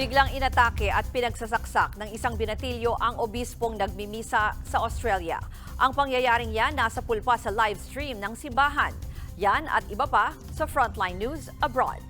Biglang inatake at pinagsasaksak ng isang binatilyo ang obispong nagmimisa sa Australia. Ang pangyayaring yan nasa pulpa sa live stream ng simbahan. Yan at iba pa sa Frontline News Abroad.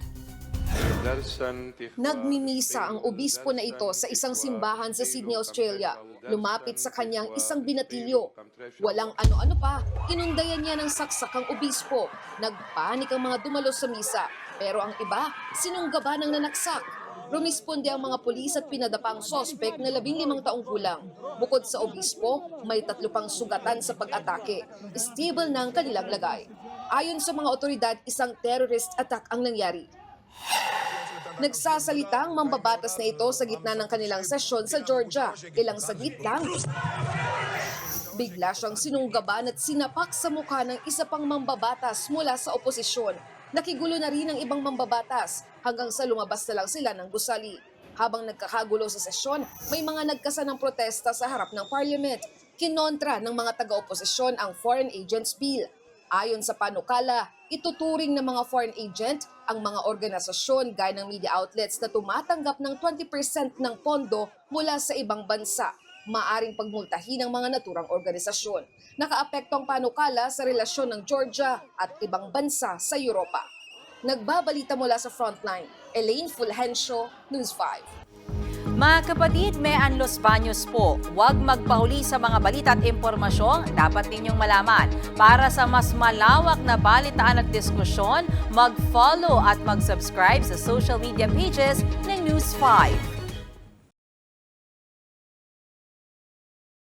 Nagmimisa ang obispo na ito sa isang simbahan sa Sydney, Australia. Lumapit sa kanyang isang binatilyo. Walang ano-ano pa, inundayan niya ng saksak ang obispo. Nagpanik ang mga dumalo sa misa. Pero ang iba, sinunggaba ng nanaksak. Rumisponde ang mga pulis at pinadapa ang sospek na labing limang taong gulang. Bukod sa obispo, may tatlo pang sugatan sa pag-atake. Stable na ang kanilang lagay. Ayon sa mga otoridad, isang terrorist attack ang nangyari. Nagsasalita ang mambabatas na ito sa gitna ng kanilang sesyon sa Georgia. Ilang saglit lang. Bigla siyang sinunggaban at sinapak sa mukha ng isa pang mambabatas mula sa oposisyon. Nakigulo na rin ang ibang mambabatas hanggang sa lumabas na lang sila ng gusali. Habang nagkakagulo sa sesyon, may mga nagkasa ng protesta sa harap ng parliament. Kinontra ng mga taga-oposisyon ang Foreign Agents Bill. Ayon sa panukala, ituturing ng mga foreign agent ang mga organisasyon gaya ng media outlets na tumatanggap ng 20% ng pondo mula sa ibang bansa. Maaring pagmultahin ng mga naturang organisasyon. Nakaapekto ang panukala sa relasyon ng Georgia at ibang bansa sa Europa. Nagbabalita mula sa Frontline, Elaine Fulgencio, News 5. Mga kapatid, may Los Baños po. Huwag magpahuli sa mga balita at impormasyong dapat ninyong malaman. Para sa mas malawak na balitaan at diskusyon, mag-follow at mag-subscribe sa social media pages ng News 5.